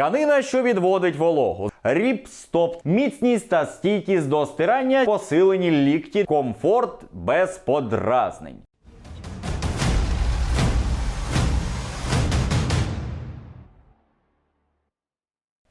Тканина, що відводить вологу. Ріп, стоп, міцність та стійкість до стирання, посилені лікті, комфорт без подразнень.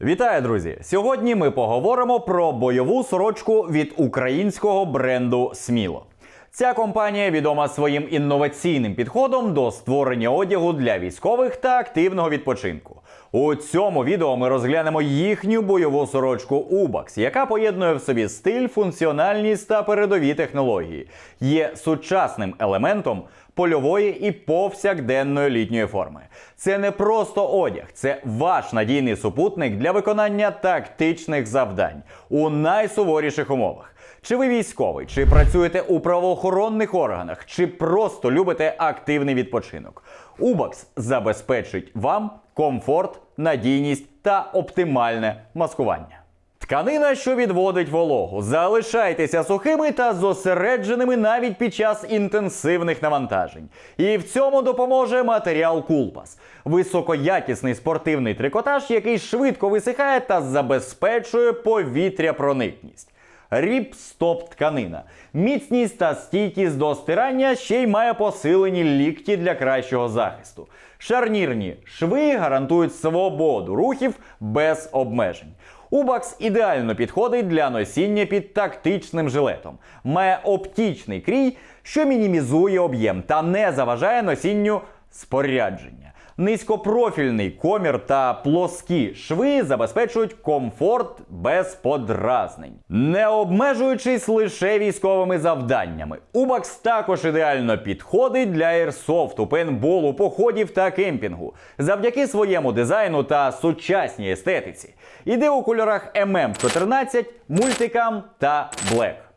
Вітаю, друзі! Сьогодні ми поговоримо про бойову сорочку від українського бренду Сміло. Ця компанія відома своїм інноваційним підходом до створення одягу для військових та активного відпочинку. У цьому відео ми розглянемо їхню бойову сорочку Ubax, яка поєднує в собі стиль, функціональність та передові технології, є сучасним елементом польової і повсякденної літньої форми. Це не просто одяг, це ваш надійний супутник для виконання тактичних завдань у найсуворіших умовах. Чи ви військовий, чи працюєте у правоохоронних органах, чи просто любите активний відпочинок? Убакс забезпечить вам комфорт, надійність та оптимальне маскування. Тканина, що відводить вологу. Залишайтеся сухими та зосередженими навіть під час інтенсивних навантажень. І в цьому допоможе матеріал Кулпас. Високоякісний спортивний трикотаж, який швидко висихає та забезпечує повітряпроникність. Ріп стоп тканина. Міцність та стійкість до стирання ще й має посилені лікті для кращого захисту. Шарнірні шви гарантують свободу рухів без обмежень. Убакс ідеально підходить для носіння під тактичним жилетом. Має оптічний крій, що мінімізує об'єм та не заважає носінню спорядження. Низькопрофільний комір та плоскі шви забезпечують комфорт без подразнень, не обмежуючись лише військовими завданнями. Убакс також ідеально підходить для ейрсофту, пейнтболу, походів та кемпінгу завдяки своєму дизайну та сучасній естетиці. Іде у кольорах MM14, Multicam та Black.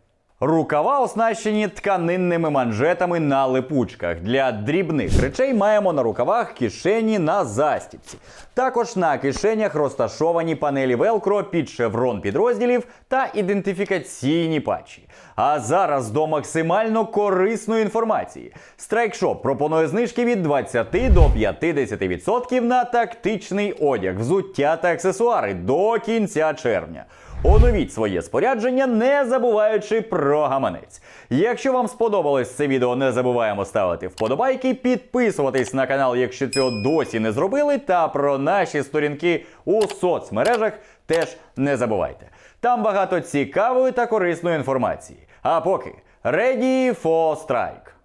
Рукава оснащені тканинними манжетами на липучках. Для дрібних речей маємо на рукавах кишені на застібці. Також на кишенях розташовані панелі велкро під шеврон підрозділів та ідентифікаційні патчі. А зараз до максимально корисної інформації. Страйкшоп пропонує знижки від 20 до 50% на тактичний одяг, взуття та аксесуари до кінця червня. Оновіть своє спорядження, не забуваючи про гаманець. Якщо вам сподобалось це відео, не забуваємо ставити вподобайки, підписуватись на канал, якщо цього досі не зробили, та про наші сторінки у соцмережах теж не забувайте. Там багато цікавої та корисної інформації. А поки ready for strike!